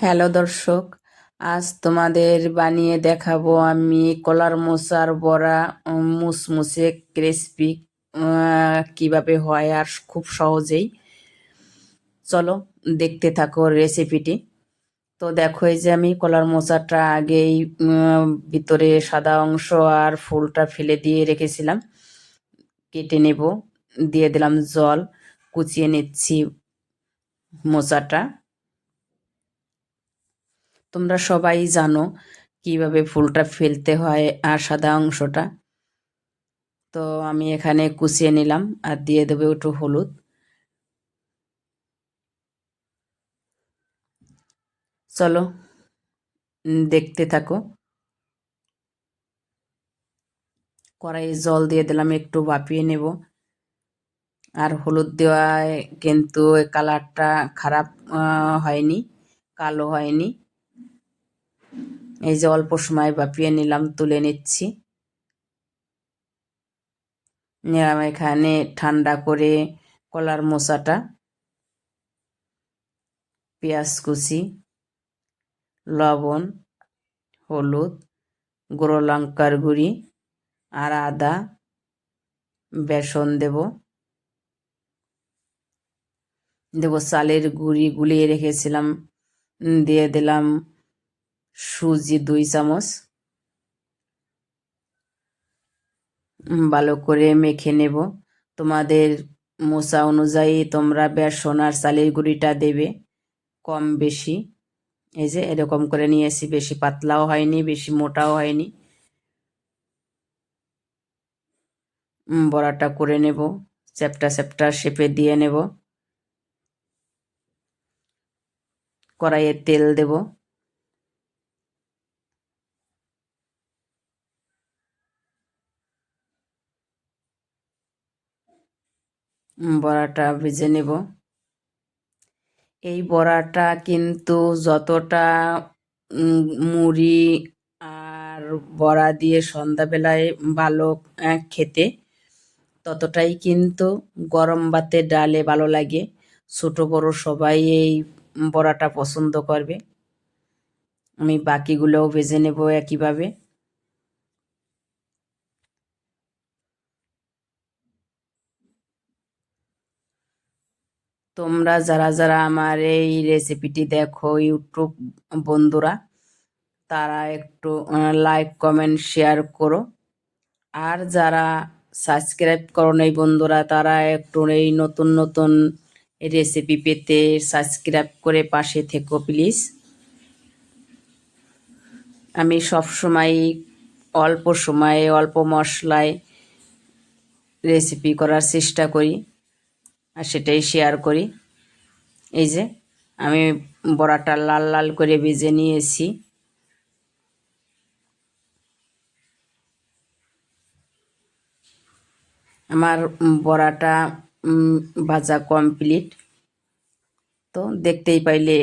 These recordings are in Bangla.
হ্যালো দর্শক, আজ তোমাদের বানিয়ে দেখাবো আমি কলার মোচার বড়া মুসমুসে ক্রিসপি কীভাবে হয় আর খুব সহজেই। চলো দেখতে থাকো রেসিপিটি তো দেখো, এই যে আমি কলার মোচাটা আগেই ভিতরে সাদা অংশ আর ফুলটা ফেলে দিয়ে রেখেছিলাম। কেটে নেব, দিয়ে দিলাম জল, কুচিয়ে নিচ্ছি মোচাটা। তোমরা সবাই জানো কীভাবে ফুলটা ফেলতে হয় আর সাদা অংশটা। তো আমি এখানে কুচিয়ে নিলাম আর দিয়ে দেবো একটু হলুদ। চলো দেখতে থাকো। কড়াইয়ে জল দিয়ে দিলাম, একটু বাপিয়ে নেব। আর হলুদ দেওয়ায় কিন্তু কালারটা খারাপ হয়নি, কালো হয়নি। এই যে অল্প সময় বাপিয়ে নিলাম, তুলে নিচ্ছি। নিলাম এখানে ঠান্ডা করে কলার মোচাটা, পেঁয়াজ কুচি, লবণ, হলুদ, গুঁড়ো লঙ্কার গুঁড়ি আর আদা, বেসন দেব। দেব চালের গুঁড়ি গুলিয়ে রেখেছিলাম, দিয়ে দিলাম সুজি দুই চামচ। ভালো করে মেখে নেব। তোমাদের মশা অনুযায়ী তোমরা বেসন আর চালের গুঁড়িটা দেবে কম বেশি। এই যে এরকম করে নিয়েছি, বেশি পাতলাও হয়নি, বেশি মোটাও হয়নি। বড়াটা করে নেব, চ্যাপটা চ্যাপটা শেপে দিয়ে নেব। কড়াইয়ে তেল দেব। বড়াটা ভেজে নেব। এই বড়াটা কিন্তু যতটা মুড়ি আর বড়া দিয়ে সন্ধ্যাবেলায় ভালো খেতে, ততটাই কিন্তু গরম ভাতে ডালে ভালো লাগে। ছোট, বড় সবাই এই বড়াটা পছন্দ করবে। আমি বাকিগুলোও ভেজে নেব একইভাবে। তোমরা যারা যারা আমার এই রেসিপিটি দেখো ইউটিউব বন্ধুরা, তারা একটু লাইক কমেন্ট শেয়ার করো। আর যারা সাবস্ক্রাইব করো এই বন্ধুরা, তারা একটু এই নতুন নতুন রেসিপি পেতে সাবস্ক্রাইব করে পাশে থেকো প্লিজ আমি সব সময় অল্প সময়ে, অল্প মশলায় রেসিপি করার চেষ্টা করি। আর সেটাই শেয়ার করি। এই যে, আমি বড়াটা লাল লাল করে ভেজে নিয়েছি। আমার বড়াটা ভাজা কমপ্লিট তো দেখতেই পাইলে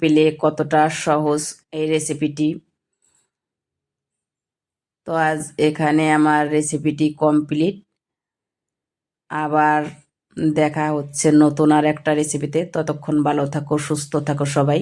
পেলে কতটা সহজ এই রেসিপিটি তো আজ এখানে আমার রেসিপিটি কমপ্লিট আবার দেখা হচ্ছে নতুন আর একটা রেসিপিতে ততক্ষণ ভালো থাকো সুস্থ থাকো সবাই।